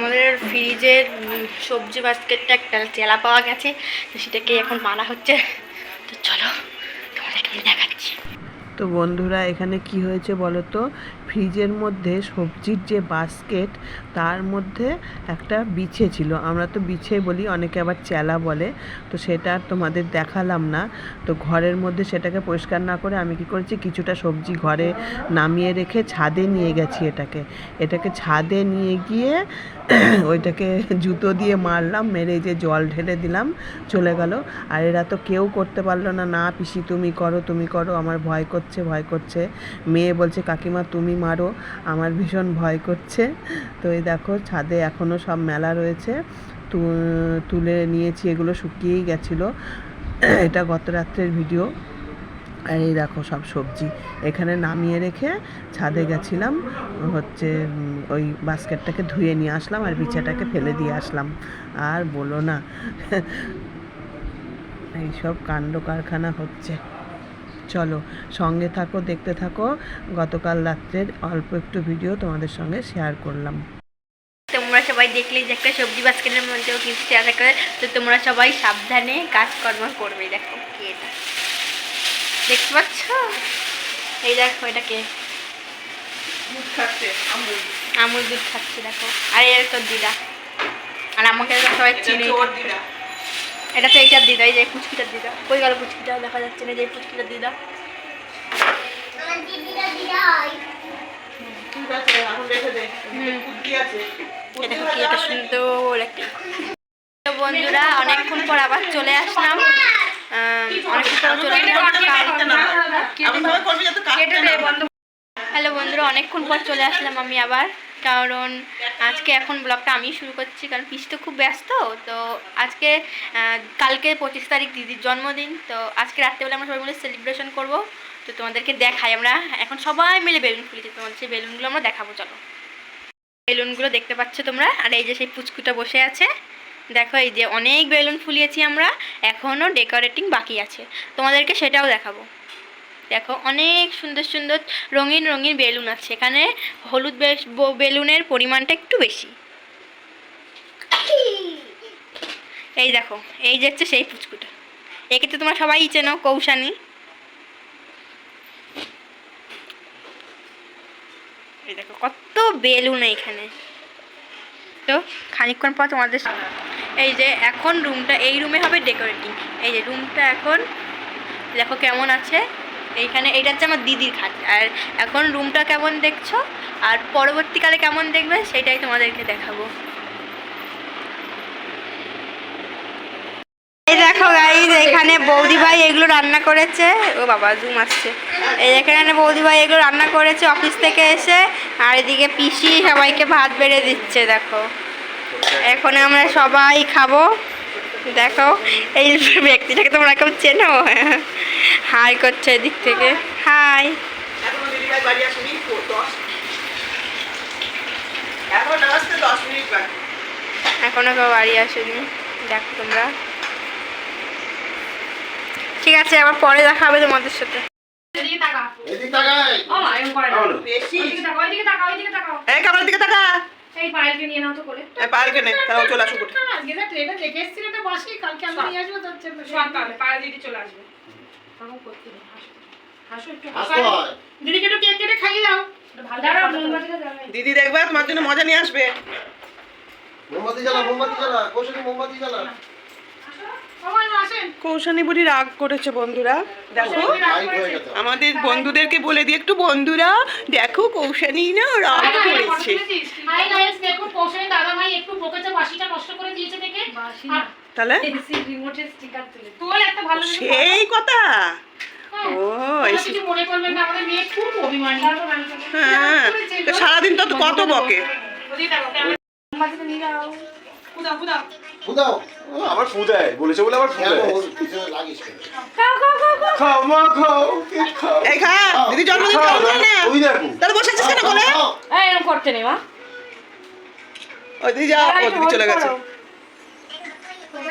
আমাদের ফ্রিজের সবজি বাস্কেটটা একটা চেলা পাওয়া গেছে, তো সেটাকে এখন মারা হচ্ছে। তো চলো তোমাদেরকে দেখাচ্ছি। তো বন্ধুরা, এখানে কি হয়েছে বলো তো? ফ্রিজের মধ্যে সবজির যে বাস্কেট তার মধ্যে একটা বিছে ছিল। আমরা তো বিছে বলি, অনেকে আবার চেলা বলে। তো সেটা আর তোমাদের দেখালাম না। তো ঘরের মধ্যে সেটাকে পরিষ্কার না করে আমি কি করেছি, কিছুটা সবজি ঘরে নামিয়ে রেখে ছাদে নিয়ে গেছি এটাকে। এটাকে ছাদে নিয়ে গিয়ে ওইটাকে জুতো দিয়ে মারলাম, মেরে যে জল ঢেলে দিলাম, চলে গেল। আর এরা তো কেউ করতে পারল না না পিসি, তুমি করো তুমি করো, আমার ভয় করছে ভয় করছে। মেয়ে বলছে, কাকিমা, তুমি মারো, আমার ভীষণ ভয় করছে। তো এই দেখো, ছাদে এখনও সব মেলা রয়েছে। তুলে নিয়েছি, এগুলো শুকিয়েই গেছিল। এটা গত রাত্রের ভিডিও। আর এই দেখো সব সবজি। এখানে নামিয়ে রেখে ছাদে গেছিলাম। হচ্ছে ওই বাস্কেটটাকে ধুয়ে নিয়ে আসলাম আর বিছাটাকে ফেলে দিয়ে আসলাম। আর বলো না, এইসব কাণ্ড কারখানা হচ্ছে। চলো সঙ্গে থাকো দেখতে থাকো। গতকাল রাত্রের অল্প একটু ভিডিও তোমাদের সঙ্গে শেয়ার করলাম। তোমরা সবাই দেখলেই যে একটা সবজি বাস্কেটের মধ্যেও কিছু চেলা করে। তো তোমরা সবাই সাবধানে কাজকর্ম করবে। দেখো কি এটা। দেখতে পাচ্ছ? এই দেখো এটা কে আমুল দুধ খাচ্ছে দেখো। আর এর তোর দিদা। আর আমাকে সবাই চিনে। এটা তো এইটার দিদা এই যে পুচকিটার দিদা। কই গেল পুচকিটা? দেখা যাচ্ছে না যে এই পুচকিটার দিদা। দেখো কি একটা সুন্দর একটা বন্ধুরা অনেকক্ষণ পর আবার চলে আসলাম। অনেকক্ষণ পর চলে আসলাম হ্যালো বন্ধুরা, অনেকক্ষণ পর চলে আসলাম আমি আবার। কারণ আজকে এখন ব্লগটা আমি শুরু করছি, কারণ পিস তো খুব ব্যস্ত, তো আজকে কালকে পঁচিশ তারিখ দিদির জন্মদিন, তো আজকে রাত্রেবেলা আমরা সবাই মিলে সেলিব্রেশন করব। তো তোমাদেরকে দেখাই আমরা, এখন সবাই মিলে বেলুন খুলেছি তোমাদের সেই বেলুনগুলো আমরা দেখাবো, চলো। বেলুনগুলো দেখতে পাচ্ছ তোমরা, আর এই যে সেই পুচকুটা বসে আছে। দেখো, এই যে অনেক বেলুন ফুলিয়েছি আমরা এখনও ডেকোরেটিং বাকি আছে। তোমাদেরকে সেটাও দেখাবো। দেখো অনেক সুন্দর সুন্দর রঙিন রঙিন বেলুন আছে। এখানে হলুদ বেলুনের পরিমাণটা একটু বেশি। এই দেখো, এই যে হচ্ছে সেই পুচকুটা। একে তো তোমরা সবাই চেনো, কৌশানি। দেখো, কত বেলুন এখানে। তো খানিকক্ষণ পর তোমাদের এই যে এখন রুমটা এই রুমে হবে ডেকোরেটিং এই যে রুমটা এখন, দেখো কেমন আছে। এইখানে এইটা হচ্ছে আমার দিদির খাট। আর এখন রুমটা কেমন দেখছ? আর পরবর্তীকালে কেমন দেখবে, সেটাই তোমাদেরকে দেখাবো। এই দেখো গাইজ এখানে বৌদি ভাই এগুলো রান্না করেছে। ও বাবা জুম আসছে। এই এখানে বৌদি ভাই এগুলো রান্না করেছে অফিস থেকে এসে। আর এদিকে পিসি সবাইকে ভাত বেড়ে দিচ্ছে, দেখো। এখন আমরা সবাই খাব। দেখো, এই ব্যক্তিটাকে তোমরা কেউ চেনো? হাই করছে এদিক থেকে। হাই। এখনও কেউ বাড়ি আসেনি। দেখো তোমরা। ঠিক আছে আবার পরে দেখা হবে তোমাদের সাথে। চলে আসব। করতে নেই, হাসো। হাসো একটু, হাসো। দিদিকে একটু কেক কেটে খাইয়ে দাও। দিদি দেখবে তোমার জন্য মজা নিয়ে আসবে। মোমবাতি জ্বালা মোমবাতি জ্বালা কৌশলী মোমবাতি জ্বালা। কৌশানী বুড়ি রাগ করেছে বন্ধুরা। দেখো হয়ে আমাদের বন্ধুদেরকে বলে দিই একটু বন্ধুরা দেখো কৌশানী না রাগ করেছে। হাই গাইস দেখো কৌশলী দাদা ভাই একটু বকেছে বাসিটা নষ্ট করে দিয়েছে দেখে। তাহলে? সেই কথা। হ্যাঁ। ও মনে হ্যাঁ সারাদিন তো কত বকে। আবার ফুদায়। বলেছে বলে আবার ফুদায়? খাও মা খাও এই খা দিদি জন্মদিন খাও, না ওই দেখো। তাহলে বসে আছিস কেন বলে? এই, এরম করতে নেই, মা। ওই দিদি ও চলে গেছে।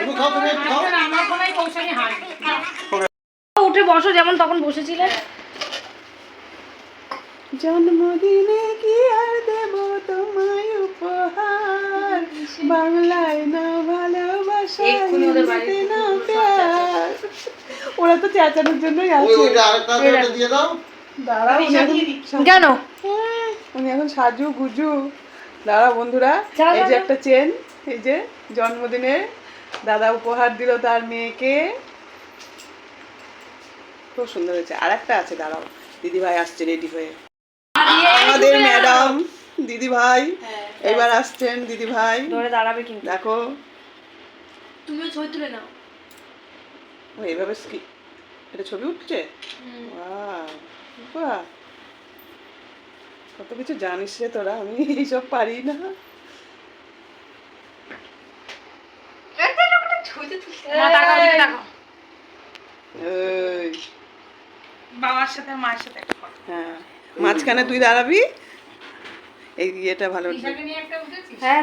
তুমি খাও, তুমি খাও। আমার কোনো কৌশলী হার উঠে বসো যেমন তখন বসেছিলে। জন্মদিনে কি আর দেব তোমায় উপহার? বাংলায় না ভালোবাসা হিন্দিতে না প্যার। ওরা তো চেঁচানোর জন্যই আছে। দাঁড়াও কেন? উনি এখন সাজু গুজু। দাঁড়া বন্ধুরা এই যে একটা চেন এই যে জন্মদিনে দাদা উপহার দিল তার মেয়েকে। খুব সুন্দর হয়েছে। আর একটা আছে দাঁড়াও। দিদি ভাই আসছে রেডি হয়ে। আমাদের ম্যাডাম দিদি ভাই এবার আসছেন দিদি ভাই ধরে দাঁড়াবে কিন্তু। দেখো। তুমিও ছবি তুলে নাও। এইভাবে এটা ছবি উঠছে? বাহ। কত কিছু জানিস রে তোরা আমি এইসব পারি না মা তাকাও দিকে তাকাও এই, বাবার সাথে মায়ের সাথে একটা ফটো হ্যাঁ মাঝখানে তুই দাঁড়াবি। এই ইয়েটা ভালো হ্যাঁ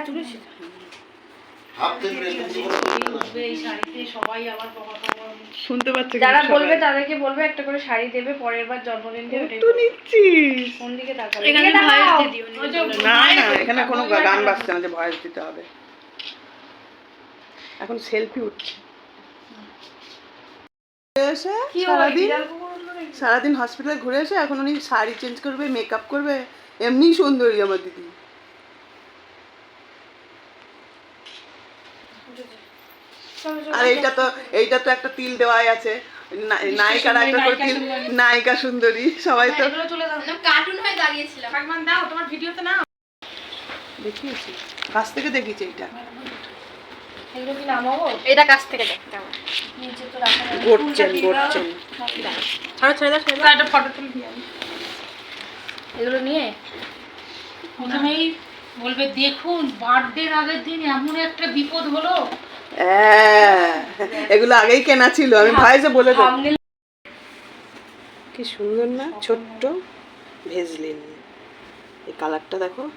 শুনতে পাচ্ছে যারা বলবে তাদেরকে বলবে একটা করে শাড়ি দেবে পরের বার জন্মদিন তো নিচ্ছিস? কোন দিকে তাকাবে? এখানে ভয়েস দিও, না। না এখানে কোনো গান বাজছে না যে ভয়েস দিতে হবে। এখন সেলফি উঠছে। সারাদিন? সারাদিন হসপিটালে ঘুরে এসে এখন উনি শাড়ি চেঞ্জ করবে মেকআপ করবে এমনি সুন্দরী আমার দিদি। আর এইটা তো এইটা তো একটা তিল দেওয়াই আছে। না- নায়িকার একটা করে তিল নায়িকা সুন্দরী সবাই তো কার্টুন হয়ে দাঁড়িয়েছিলাম। ভগবান দাও তোমার ভিডিওতে নাও। দেখিয়েছি। কাছ থেকে দেখিয়েছি এইটা। এগুলো কি নামাবো? এটা কাছ থেকে দেখ কেমন নিচে তো রাখা গড়ছেন গড়ছেন ছাড়ো ছেড়ে দাও ছেড়ে দাও। একটা ফটো তুলে দিয়ে এগুলো নিয়ে? প্রথমেই বলবে দেখুন বার্থডের আগের দিন এমন একটা বিপদ হলো। হ্যাঁ এগুলো আগেই কেনা ছিল আমি ভয়েসে বলে দেবো। thumbnail কি সুন্দর না ছোট্ট ভেজলিন। এই কালারটা দেখো।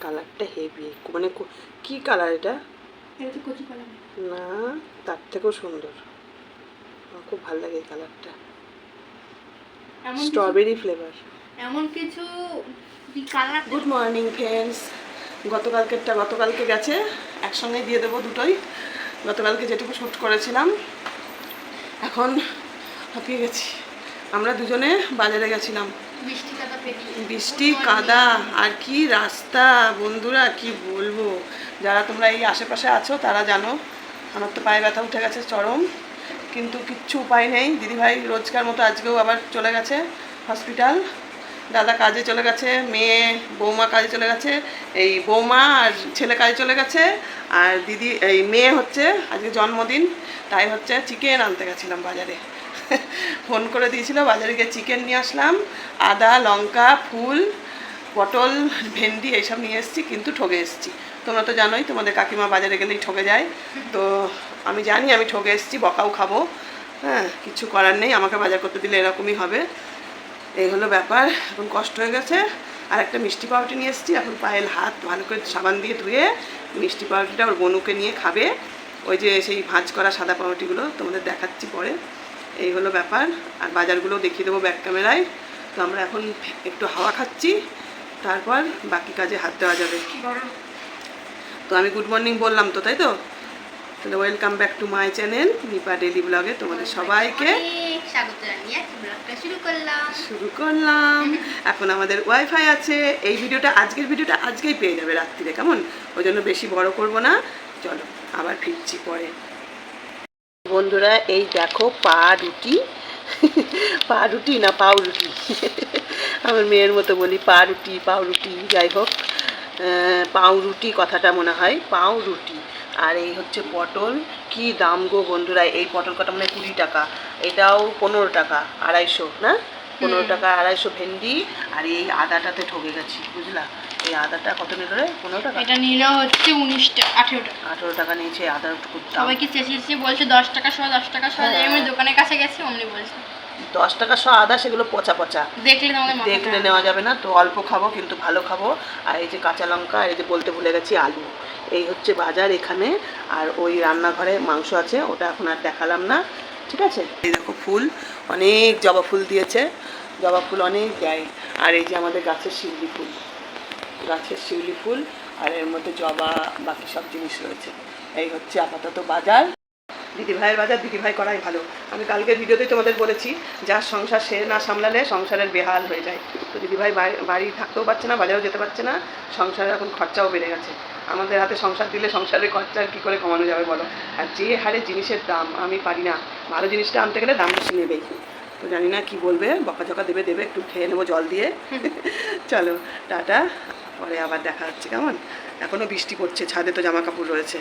কালারটা হেভি মানে কো- কালার এটা? না তার থেকেও সুন্দর। আমার খুব ভালো লাগে এই কালারটা। স্ট্রবেরি ফ্লেভার এমন কিছু কালার গুড মর্নিং ফ্রেন্ডস গতকালকেরটা গতকালকে গেছে। একসঙ্গে দিয়ে দেবো দুটোই। গতকালকে যেটুকু শ্যুট করেছিলাম। এখন হাঁপিয়ে গেছি। আমরা দুজনে বাজারে গেছিলাম। বৃষ্টি কাদা বৃষ্টি কাদা। আর কি রাস্তা! বন্ধুরা কি বলব? যারা তোমরা এই আশেপাশে আছো, তারা জানো আমার তো পায়ে ব্যথা উঠে গেছে, চরম। কিন্তু কিচ্ছু উপায় নেই। দিদিভাই রোজকার মতো আজকেও আবার চলে গেছে হসপিটাল। দাদা কাজে চলে গেছে, মেয়ে, বৌমা কাজে চলে গেছে, এই বৌমা আর ছেলে কাজে চলে গেছে, আর দিদি, এই মেয়ে হচ্ছে, আজকে জন্মদিন, তাই হচ্ছে চিকেন আনতে গেছিলাম বাজারে। ফোন করে দিয়েছিল, বাজারে গিয়ে চিকেন নিয়ে আসলাম, আদা, লঙ্কা, ফুল, পটল, ভেন্ডি, এইসব নিয়ে এসেছি, কিন্তু ঠকে এসেছি। তোমরা তো জানোই, তোমাদের কাকিমা বাজারে গেলেই ঠকে যায়। তো আমি জানি, আমি ঠকে এসেছি, বকাও খাব। হ্যাঁ কিছু করার নেই, আমাকে বাজার করতে দিলে এরকমই হবে। এই হলো ব্যাপার, এখন কষ্ট হয়ে গেছে। আর একটা মিষ্টি পাউরুটি নিয়ে এসেছি, এখন পায়েল হাত ভালো করে সাবান দিয়ে ধুয়ে মিষ্টি পাউরুটিটা ওর বনুকে নিয়ে খাবে। ওই যে সেই ভাঁজ করা সাদা পাউরুটিগুলো তোমাদের দেখাচ্ছি পরে। এই হলো ব্যাপার, আর বাজারগুলো দেখিয়ে দেবো ব্যাক ক্যামেরায় তো আমরা এখন একটু হাওয়া খাচ্ছি, তারপর বাকি কাজে হাত দেওয়া যাবে। তো আমি গুড মর্নিং বললাম তো তাই তো? তাহলে welcome back to my channel Nipa daily ব্লগে তোমাদের সবাইকে। স্বাগত জানিয়ে ব্লগটা শুরু করলাম। শুরু করলাম। এখন আমাদের ওয়াইফাই আছে এই ভিডিওটা আজকের ভিডিওটা আজকেই পেয়ে যাবে রাত্রিরে কেমন? ওই জন্য বেশি বড় করব না। চলো আবার ফিরছি পরে। বন্ধুরা এই দেখো পা রুটি। পা রুটি না পাউ রুটি? আমার মেয়ের মতো বলি পা রুটি পাউ রুটি যাই হোক। আহ, পাউ রুটি কথাটা মনে হয় পাউ রুটি আর এই হচ্ছে পটল। কি দাম গো বন্ধুরা এই পটল কটা মানে কুড়ি টাকা। এটাও পনেরো টাকা আড়াইশো না? পনেরো টাকা আড়াইশো ভেন্ডি। আর এই আদাটাতে ঠকে গেছি বুঝলা? এই আদাটা কত নিল রে? পনেরো টাকা? এটা নিল হচ্ছে উনিশটা আঠেরো টাকা। আঠেরো টাকা নিয়েছে দাম। সবাইকে চেঁচিয়ে চেঁচিয়ে বলছে দশ টাকা সহ দশ টাকা সহ হ্যাঁ। আমি দোকানের কাছে গেছি অমনি বলছে। দশ টাকা শ আদা সেগুলো পচা পচা। দেখলে দেখলে নেওয়া যাবে। না তো অল্প খাব কিন্তু ভালো খাব। আর এই যে কাঁচা লঙ্কা আর এই যে বলতে ভুলে গেছি আলু। এই হচ্ছে বাজার এখানে আর ওই রান্নাঘরে মাংস আছে ওটা এখন আর দেখালাম না ঠিক আছে? এই দেখো ফুল অনেক জবা ফুল দিয়েছে জবা ফুল অনেক দেয়। আর এই যে আমাদের গাছের শিউলি ফুল গাছের শিউলি ফুল আর এর মধ্যে জবা বাকি সব জিনিস রয়েছে। এই হচ্ছে আপাতত বাজার। দিদি ভাইয়ের বাজার দিদি ভাই করাই ভালো। আমি কালকে ভিডিওতেই তোমাদের বলেছি যার সংসার সে না সামলালে সংসারের বেহাল হয়ে যায়। তো দিদি ভাই বাড়ি- থাকতেও পারছে না বাজারেও যেতে পারছে না সংসারে এখন খরচাও বেড়ে গেছে। আমাদের হাতে সংসার দিলে সংসারের খরচা কী করে কমানো যাবে বলো? আর যে হারে জিনিসের দাম আমি পারি না। ভালো জিনিসটা আনতে গেলে দাম বেশি নেবেই। তো জানি না কী বলবে বকাঝকা দেবে দেবে একটু খেয়ে নেব জল দিয়ে। চলো টাটা। পরে আবার দেখা হচ্ছে কেমন? এখনও বৃষ্টি পড়ছে ছাদে তো জামা কাপড় রয়েছে।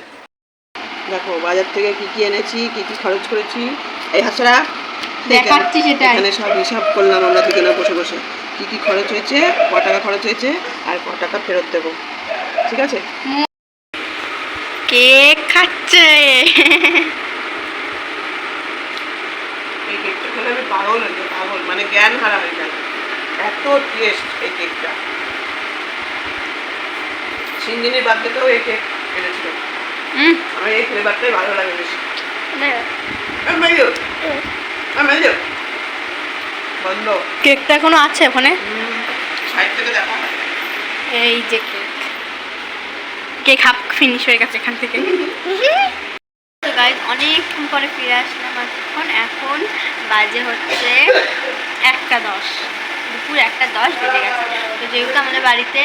দেখো বাজার থেকে কি কি এনেছি কি কি খরচ করেছি এই হাসরা দেখাচ্ছি সেটাই। এখানে সব হিসাব করলাম আমরা দুজনে বসে বসে। কি কি খরচ হয়েছে ক টাকা খরচ হয়েছে আর ক টাকা ফেরত দেবো। ঠিক আছে? কেক খাচ্ছে। এই কেকটা খেলে আমি পাগল হয়ে যাই পাগল। মানে জ্ঞান হারা হয়ে যায় এত টেস্ট এই কেকটা। সিঞ্জিনির বার্থডেতেও এই কেক এনেছিল আমার এই ফ্লেভারটাই ভালো লাগে বেশি। নে। এই মেজো এই মেজো বন্ধ। কেকটা এখনও আছে ওখানে? এই যে কেক। কেক হাফ ফিনিশ হয়ে গেছে এখান থেকে। গাইজ অনেকক্ষণ পরে ফিরে আসলাম এখন এখন বাজে হচ্ছে একটা দশ। দুপুর একটা দশ বেজে গেছে। তো যেহেতু আমাদের বাড়িতে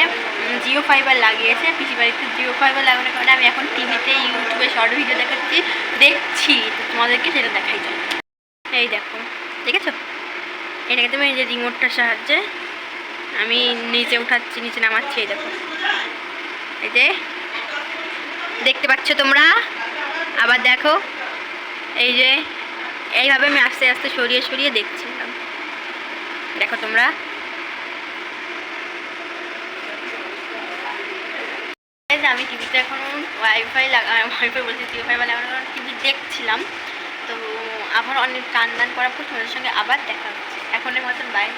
জিও ফাইবার লাগিয়েছে, পিসি বাড়িতে জিও ফাইবার লাগানোর কারণে আমি এখন টিভিতে, ইউটিউবে শর্ট ভিডিও দেখাচ্ছি, দেখছি। তোমাদেরকে সেটা দেখাই যাবে এই দেখো ঠিক আছে এটাকে তুমি এই যে রিমোটটার সাহায্যে আমি নিচে উঠাচ্ছি, নিচে নামাচ্ছি, এই দেখো। এই যে, দেখতে পাচ্ছ তোমরা? আবার দেখো, এই যে, এইভাবে আমি আস্তে আস্তে সরিয়ে সরিয়ে দেখছিলাম। দেখো তোমরা এই যে আমি টিভিতে এখন ওয়াইফাই লাগা ওয়াইফাই বলছি ফাইবার লাগানোর কারণে টিভি দেখছিলাম। তো আবার অনেক টান টান করার পর তোমাদের সঙ্গে আবার দেখা হচ্ছে। এখনের মতন বাই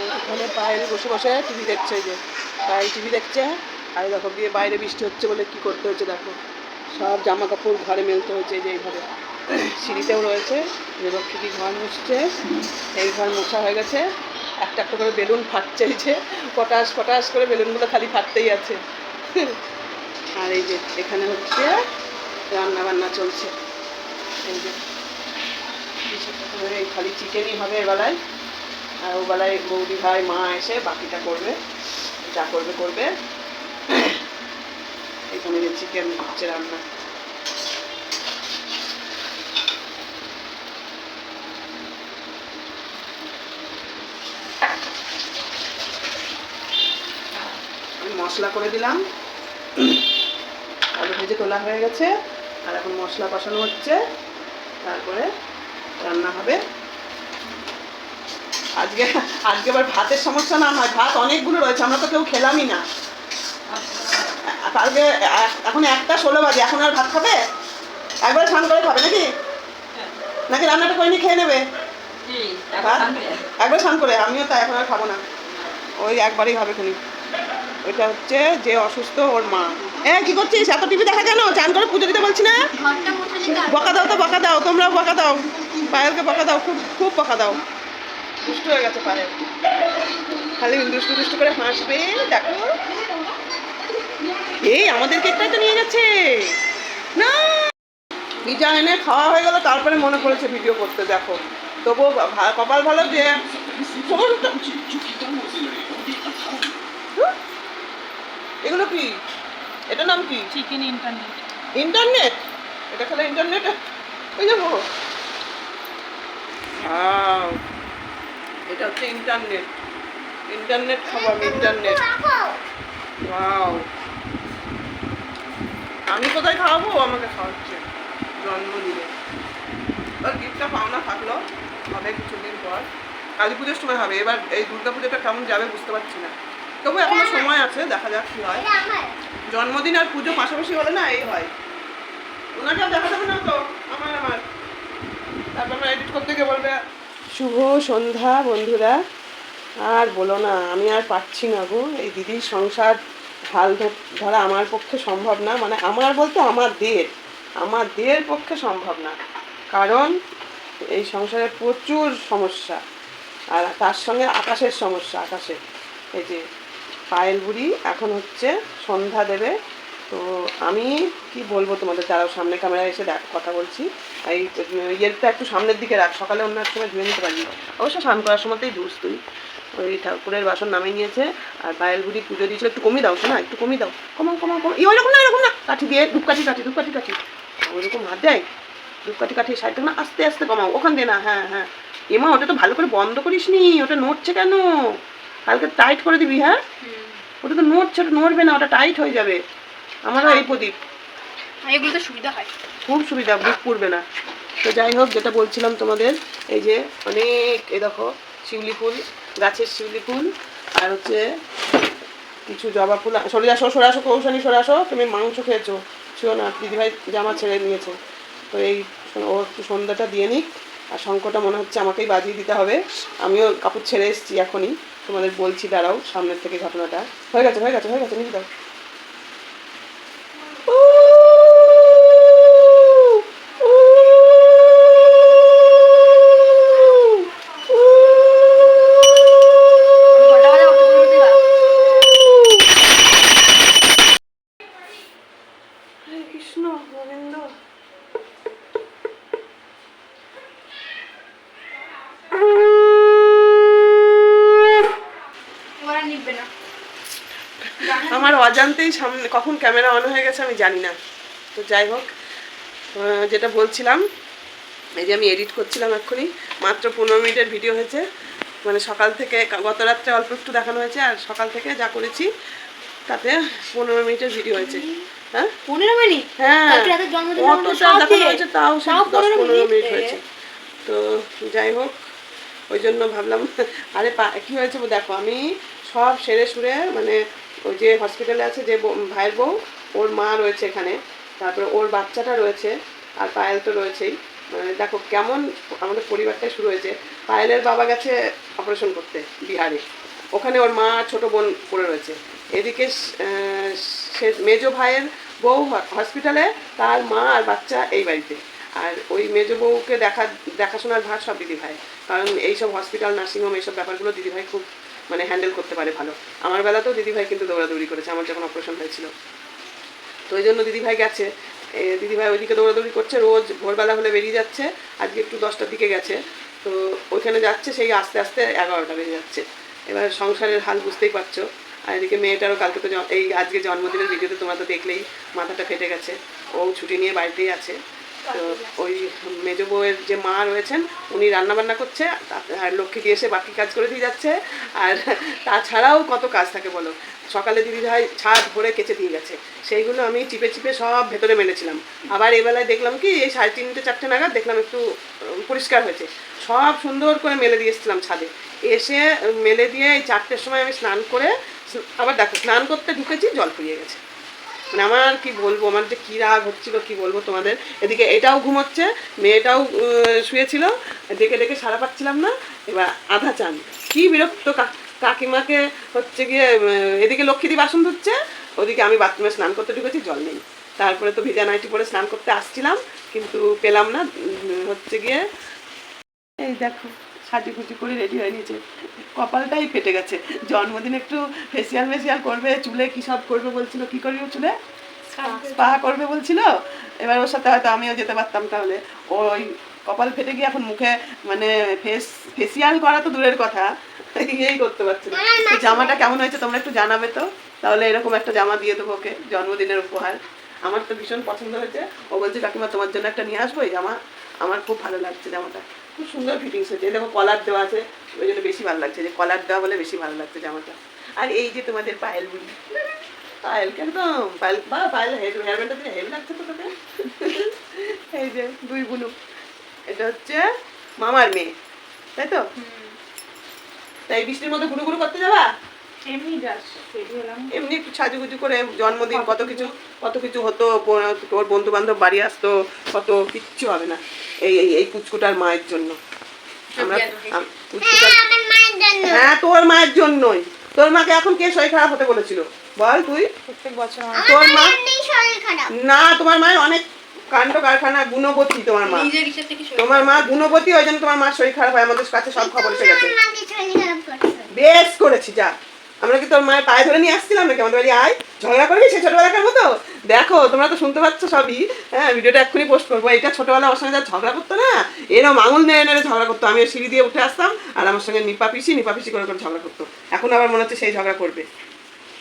ওখানে বাইরে বসে বসে টিভি দেখছে যে। বাইরে টিভি দেখছে, আর দেখো গিয়ে বাইরে বৃষ্টি হচ্ছে বলে কি করতে হচ্ছে দেখো। সব জামা কাপড় ঘরে মেলতে হচ্ছে যে এইভাবে। সিঁড়িতেও রয়েছে লক্ষ্মী ঘর মুছছে, এই ঘর মোছা হয়ে গেছে। একটা একটা করে বেলুন ফাটছে এই যে, পটাশ পটাশ করে বেলুনগুলো খালি ফাটতেই আছে। আর এই যে, এখানে হচ্ছে রান্না বান্না চলছে। এই যে খালি চিকেনই হবে এবেলায়। আর ওবেলায় বৌদি ভাই, মা এসে বাকিটা করবে, যা করবে করবে। এখানে যে চিকেন হচ্ছে রান্না আমি মশলা করে দিলাম। আলু ভেজে তোলা হয়ে গেছে। আর এখন মশলা কষানো হচ্ছে। তারপরে রান্না হবে। আজকে আজকে আবার ভাতের সমস্যা না হয়। ভাত অনেকগুলো রয়েছে আমরা তো কেউ খেলামই না। কালকে এখন একটা ষোলো বাজে এখন আর ভাত খাবে? একবার স্নান করে খাবে নাকি? নাকি রান্নাটা করে নিয়ে খেয়ে নেবে? ভাত? একবার স্নান করে। আমিও তাই এখন আর খাব না। ওই একবারই খাবে খুনি ওইটা হচ্ছে যে অসুস্থ ওর মা। এ কি করছিস? এত টিভি দেখা কেন? চান করে পুজো দিতে বলছি না? বকা দাও তো বকা দাও। তোমরাও বকা দাও। পায়েলকে বকা দাও খুব খুব বকা দাও। দুষ্ট হয়ে গেছে পায়েল। খালি দুষ্টু দুষ্টু করে হাসবে। দেখো। এই আমাদের কেকটাই তো নিয়ে গেছে না। পিজা এনে খাওয়া হয়ে গেল তারপরে মনে পড়েছে ভিডিও করতে দেখো। তবুও কপাল ভালো যে? এগুলো কি? এটার নাম কি? Chicken internet internet? এটা খেলে ইন্টারনেট? ওই যাব. এটা হচ্ছে ইন্টারনেট। ইন্টারনেট খাব আমি ইন্টারনেট। ওয়াও। আমি কোথায় খাওয়াবো? আমাকে খাওয়াচ্ছে। জন্মদিনে এবার গিফটটা পাওনা থাকল। হবে কিছুদিন পর। কালী পুজোর সময় হবে। এবার এই দুর্গা পুজোটা কেমন যাবে বুঝতে পারছি না। তবু এখনও সময় আছে, দেখা যাক কি হয়। জন্মদিন আর পুজো পাশাপাশি হলে না এই হয়। ওনাকেও দেখা যাবে না তো, আমার আমার। তারপর এডিট করতে গিয়ে বলবে, শুভ সন্ধ্যা বন্ধুরা। আর বলো না, আমি আর পাচ্ছি না গো। এই দিদির সংসার হাল ধরা আমার পক্ষে সম্ভব না মানে আমার বলতে আমার দের আমার দের পক্ষে সম্ভব না। কারণ এই সংসারে প্রচুর সমস্যা, আর তার সঙ্গে আকাশের সমস্যা, আকাশে। এই যে পায়েল বুড়ি, এখন হচ্ছে সন্ধ্যা দেবে। তো আমি কি বলব তোমাদের তারাও সামনে ক্যামেরায় এসে কথা বলছি, এই ইয়েরটা একটু সামনের দিকে রাখ, সকালে অন্য এক সময় ধুয়ে নিতে পারি অবশ্য স্নান করার সময়তেই ধুস তুই। ওই ঠাকুরের বাসন নামিয়ে নিয়েছে, আর পায়েল বুড়ি পুজো দিয়েছিল, একটু কমিয়ে দাও, শোনা, একটু কমিয়ে দাও। কমাও কমাও কমাও এই ওইরকম না এরকম না, কাঠি দিয়ে, ধূপকাঠি, কাঠি ধূপকাঠি, কাঠি। ওইরকম হাত দেয়? ধূপকাঠি, কাঠি সাইড থেকে না, আস্তে আস্তে কমাও, ওখান দিয়ে না হ্যাঁ হ্যাঁ। এমা, ওটা তো ভালো করে বন্ধ করিস নি ওটা নড়ছে কেন? কালকে টাইট করে দিবি হ্যাঁ? ওটা তো নড়ছে ওটা নড়বে না ওটা টাইট হয়ে যাবে। আমারও এই প্রদীপ। এগুলো তো সুবিধা হয়। খুব সুবিধা বুক পড়বে না। তো যাই হোক যেটা বলছিলাম তোমাদের এই যে অনেক এই দেখো শিউলি ফুল গাছের শিউলি ফুল আর হচ্ছে কিছু জবা ফুল সরে আসো সরে আসো কৌশানি সরে আসো তুমি মাংস খেয়েছো। ছিল না দিদিভাই জামা ছেড়ে নিয়েছে। তো এই ও একটু সন্ধ্যাটা দিয়ে নিক আর শঙ্কটা মনে হচ্ছে আমাকেই বাজিয়ে দিতে হবে। আমিও কাপড় ছেড়ে এসেছি এখনই। তোমাদের বলছি দাঁড়াও সামনের থেকে ঘটনাটা। হয়ে গেছে হয়ে গেছে হয়ে গেছে নিয়ে দাও ঘটা বাজা ওকে বলে দিবা হরে কৃষ্ণ গোবিন্দ এবার আর নিবে না আমার অজান্তেই সামনে কখন ক্যামেরা অন হয়ে গেছে আমি জানি না। তো যাই হোক যেটা বলছিলাম এই যে আমি এডিট করছিলাম এক্ষুনি মাত্র পনেরো মিনিটের ভিডিও হয়েছে। মানে সকাল থেকে গত রাত্রে অল্প একটু দেখানো হয়েছে আর সকাল থেকে যা করেছি তাতে পনেরো মিনিটের ভিডিও হয়েছে। হ্যাঁ? পনেরো মিনিট? হ্যাঁ। অতটা দেখানো হয়েছে তাও পনেরো মিনিট? মিনিট। হয়েছে। তো যাই হোক ওই জন্য ভাবলাম আরে পা- কি হয়েছে দেখো আমি সব সেরে সুরে মানে ওই যে হসপিটালে আছে যে ভাইয়ের বউ, ওর মা রয়েছে এখানে। তারপরে ওর বাচ্চাটা রয়েছে, আর পায়েল তো রয়েছেই। মানে দেখো কেমন আমাদের পরিবারটাই শুরু হয়েছে। পায়েলের বাবা গেছে অপারেশন করতে বিহারে। ওখানে ওর মা ছোট বোন পড়ে রয়েছে। এদিকে সে মেজো ভাইয়ের বউ হসপিটালে তার মা আর বাচ্চা এই বাড়িতে। আর ওই মেজো বউকে দেখা, দেখাশোনার ভার সব দিদি ভাই কারণ এইসব হসপিটাল নার্সিংহোম এইসব ব্যাপারগুলো দিদি ভাই খুব মানে হ্যান্ডেল করতে পারে ভালো। আমার বেলাতেও দিদি ভাই কিন্তু দৌড়াদৌড়ি করেছে, আমার যখন অপারেশন হয়েছিল। তো ওই জন্য দিদিভাই গেছে। দিদিভাই ওইদিকে দৌড়াদৌড়ি করছে, রোজ ভোরবেলা হলে বেরিয়ে যাচ্ছে, আজকে একটু দশটার দিকে গেছে। তো ওইখানে যাচ্ছে, সেই আস্তে আস্তে এগারোটা বেজে যাচ্ছে। এবার সংসারের হাল বুঝতেই পারছ। আর এদিকে মেয়েটারও কালকে তো এই আজকে জন্মদিনের ভিডিওতে তোমরা তো দেখলেই মাথাটা ফেটে গেছে। ও ছুটি নিয়ে বাড়িতেই আছে। তো ওই মেজো বউয়ের যে মা রয়েছেন, উনি রান্নাবান্না করছে আর লক্ষ্মী দিয়ে এসে বাকি কাজ করে দিয়ে যাচ্ছে। আর তাছাড়াও কত কাজ থাকে বলো? সকালে দিদি ভাই ছাদ ভরে কেচে দিয়ে গেছে। সেইগুলো আমি চিপে চিপে সব ভেতরে মেনেছিলাম আবার এই বেলায় দেখলাম কি, এই সাড়ে তিনটে চারটে নাগাদ দেখলাম একটু পরিষ্কার হয়েছে। সব সুন্দর করে মেলে দিয়ে এসেছিলাম ছাদে। এসে মেলে দিয়ে এই চারটের সময় আমি স্নান করে আবার দেখো, স্নান করতে ঢুকেছি, জল ফুরিয়ে গেছে। মানে আমার কি বলব, আমার যে কী রাগ হচ্ছিল, কি বলব তোমাদের? এদিকে এটাও ঘুমোচ্ছে, মেয়েটাও শুয়েছিল ডেকে ডেকে সারা পাচ্ছিলাম না, এবার আধা চান। কি বিরক্ত কাকিমাকে হচ্ছে গিয়ে এদিকে লক্ষ্মীদি বাসন ধুচ্ছে ওদিকে আমি বাথরুমে স্নান করতে ঢুকেছি, জল নেই। তারপরে তো ভিজা নাইটি পরে স্নান করতে আসছিলাম, কিন্তু পেলাম না হচ্ছে গিয়ে, এই দেখো। সাজুগুজু করে রেডি হয়ে নিয়েছে। কপালটাই ফেটে গেছে। জন্মদিন একটু ফেসিয়াল মেসিয়াল করবে চুলে কি সব করবে বলছিল? কি করবে চুলে? স্পা। করবে বলছিল? এবার ওর সাথে হয়তো আমিও যেতে পারতাম তাহলে। ওই কপাল ফেটে গিয়ে এখন মুখে মানে ফেস ফেসিয়াল করা তো দূরের কথা। এই করতে পারছে না। জামাটা কেমন হয়েছে তোমরা একটু জানাবে তো? তাহলে এরকম একটা জামা দিয়ে দেবো ওকে জন্মদিনের উপহার। আমার তো ভীষণ পছন্দ হয়েছে। ও বলছে কাকিমা তোমার জন্য একটা নিয়ে আসব এই জামা। আমার খুব ভালো লাগছে জামাটা। খুব সুন্দর ফিটিংস হয়েছে। দেখো কলার দেওয়া আছে ওই জন্য বেশি ভালো লাগছে। যে কলার দেওয়া বলে বেশি ভালো লাগছে জামাটা। আর এই যে তোমাদের পায়েল বুড়ি। পায়েল একদম? পায়েল বা পায়েল হেয়ার ব্যান্ডটা দিয়ে হেভি লাগছে তো তোকে? এই যে দুই বুনু। এটা হচ্ছে মামার মেয়ে। তাই তো? তাই বৃষ্টির মধ্যে ঘুরু ঘুরু করতে যাবা? এমনি যাস এমনি একটু সাজুগুজু করে জন্মদিন কত কিছু। কত কিছু হতো তোর বন্ধু বান্ধব বাড়ি আসতো কত কিচ্ছু হবে না এই এই এই কুচকুটার মায়ের জন্য। আমরা পুচকুটার হ্যাঁ তোর মায়ের জন্যই। তোর মাকে এখন কে শরীর খারাপ হতে বলেছিল? বল তুই। প্রত্যেক বছর তোর মা না তোমার মায়ের অনেক কাণ্ড কারখানা গুণবতী তোমার মা। তোমার মা গুণবতী ওই জন্য তোমার মা শরীর খারাপ হয়। আমাদের কাছে সব খবর এসে গেছে। বেশ করেছি যা। আমরা কি তোর মায়ের পায়ে ধরে নিয়ে আসছিলাম নাকি? আমাদের বাড়ি আয় ঝগড়া করবি সে ছোটবেলাকার মতো? দেখো তোমরা তো শুনতে পাচ্ছ সবই। হ্যাঁ ভিডিওটা এক্ষুনি পোস্ট করব। এটা ছোটবেলা ওর সঙ্গে যা ঝগড়া করতো না? এরম আঙুল নেড়ে নেড়ে ঝগড়া করতো। আমি সিঁড়ি দিয়ে উঠে আসতাম আর আমার সঙ্গে নিপা পিসি নিপা পিসি করে করে ঝগড়া করতো। এখন আবার মনে হচ্ছে সেই ঝগড়া করবে।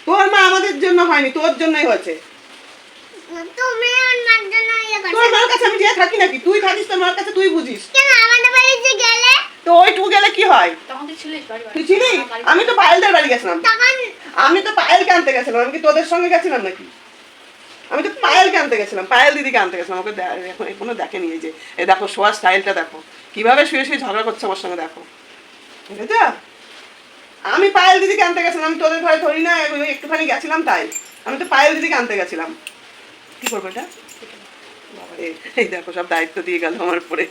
তোর মা আমাদের জন্য হয়নি তোর জন্যই হয়েছে। ইয়ে তোর মার কাছে আমি যে থাকি নাকি? তুই থাকিস তোর মার কাছে তুই বুঝিস। কেন আমাদের বাড়িতে গেলে তো ওইটুকু গেলে কি হয়? তুই ছিলিস বাড়ি বাড়ি। তুই ছিলি? আমি তো পায়েলদের বাড়ি গেছিলাম। আমি তো পায়েলকে আনতে গেছিলাম। আমি কি তোদের সঙ্গে গেছিলাম নাকি? আমি তো পায়েলকে আনতে গেছিলাম। পায়েল দিদিকে আনতে গেছিলাম। ওকে দে- এখন এখনও দেখেনি এই যে। এই দেখো শোয়ার স্টাইলটা দেখো। কীভাবে শুয়ে শুয়ে ঝগড়া করছে আমার সঙ্গে দেখো। বুঝেছ? আমি পায়েল দিদিকে আনতে গেছিলাম। আমি তোদের ঘরে ধরি না। একটুখানি গেছিলাম তাই। আমি তো পায়েল দিদিকে আনতে গেছিলাম। কি করব এটা? এই দেখো সব দায়িত্ব দিয়ে গেল আমার উপরে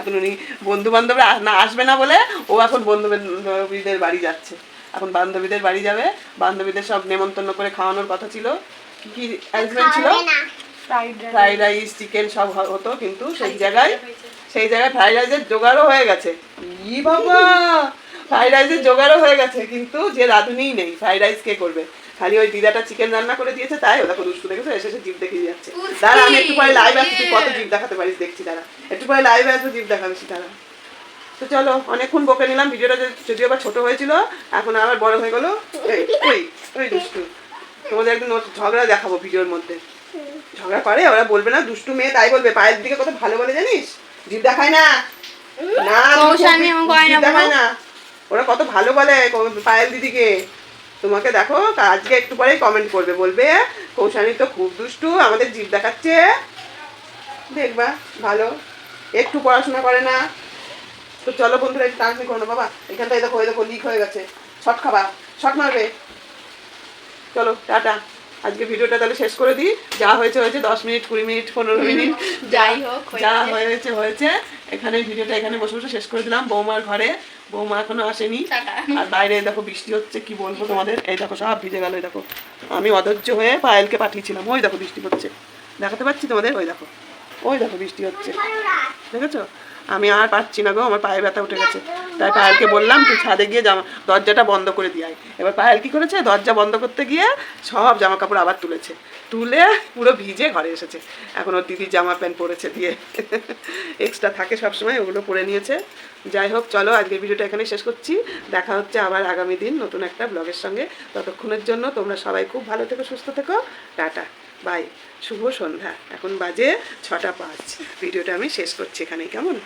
এখন উনি বন্ধু বান্ধবরা না আসবে না বলে ও এখন বন্ধু বান্ধবীদের বাড়ি যাচ্ছে। এখন বান্ধবীদের বাড়ি যাবে বান্ধবীদের সব নেমন্তন্ন করে খাওয়ানোর কথা ছিল। কি কি অ্যারেঞ্জমেন্ট ছিল ফ্রাইড রাইস চিকেন সব হতো কিন্তু সেই জায়গায় সেই জায়গায় ফ্রাইড রাইসের জোগাড়ও হয়ে গেছে। ই বাবা! ফ্রাইড রাইসের জোগাড়ও হয়ে গেছে কিন্তু যে রাঁধুনিই নেই। ফ্রাইড রাইস কে করবে? খালি ওই দিদাটা চিকেন রান্না করে দিয়েছে তাই ও দেখো দুষ্টু দেখেছ এসে এসে জিভ দেখিয়ে যাচ্ছে। দাঁড়া আমি একটু পরে লাইভ আসছি তুই কত জিভ দেখাতে পারিস দেখছি দাঁড়া। একটু পরে লাইভ আসব জিভ দেখাবেছি দাঁড়া। তো চলো অনেকক্ষণ বকে নিলাম ভিডিওটা যদিও বা ছোট হয়েছিল এখন আবার বড় হয়ে গেলো। ওই ওই দুষ্টু। তোমাদের একদিন ঝগড়া দেখাবো ভিডিওর মধ্যে। ঝগড়া করে ওরা বলবে না দুষ্টু মেয়ে তাই বলবে পায়ের দিকে কত ভালো বলে জানিস? জিভ দেখায় না। না দেখায় না। ওরা কত ভালো বলে পায়েল দিদিকে। তোমাকে দেখো, আজকে একটু পরে কমেন্ট করবে, বলবে, কৌশানি তো খুব দুষ্টু, আমাদের জিভ দেখাচ্ছে। দেখবা, ভালো। একটু পড়াশোনা করে না। তো চলো বন্ধুরা, একটু টাননি করো বাবা। এখানটায় দেখো দেখো লিক হয়ে গেছে। সব খাবা। সব মারবে। চলো, টাটা। আজকে ভিডিওটা তাহলে শেষ করে দিই। যা হয়েছে হয়েছে দশ মিনিট কুড়ি মিনিট পনেরো মিনিট যাই হোক যা হয়েছে। হয়েছে। এখানে ভিডিওটা এখানে বসে বসে শেষ করে দিলাম। বৌমার ঘরে। বৌমা এখনও আসেনি। আর বাইরে দেখো বৃষ্টি হচ্ছে কি বলব তোমাদের? এই দেখো সব ভিজে গেল দেখো। আমি অধৈর্য হয়ে পায়েলকে পাঠিয়েছিলাম। ওই দেখো বৃষ্টি হচ্ছে। দেখাতে পাচ্ছি তোমাদের? ওই দেখো। ওই দেখো বৃষ্টি হচ্ছে। দেখেছ? আমি আর পাচ্ছি না গো আমার পায়ে ব্যথা উঠে গেছে। তাই পায়েলকে বললাম, তুই ছাদে গিয়ে জামা, দরজাটা বন্ধ করে দিয়ে আয়। এবার পায়েল কি করেছে? দরজা বন্ধ করতে গিয়ে সব জামা কাপড় আবার তুলেছে। তুলে পুরো ভিজে ঘরে এসেছে। এখন ওর দিদি জামা প্যান্ট পরেছে দিয়ে। এক্সট্রা থাকে সবসময়, ওগুলো পরে নিয়েছে। যাই হোক, চলো আজকের ভিডিওটা এখানে শেষ করছি। দেখা হচ্ছে আবার আগামী দিন নতুন একটা ব্লগের সঙ্গে। ততক্ষণের জন্য তোমরা সবাই খুব ভালো থেকো, সুস্থ থেকো। Tata, bye. শুভ সন্ধ্যা। এখন বাজে ছটা পাঁচ। ভিডিওটা আমি শেষ করছি এখানেই। কেমন?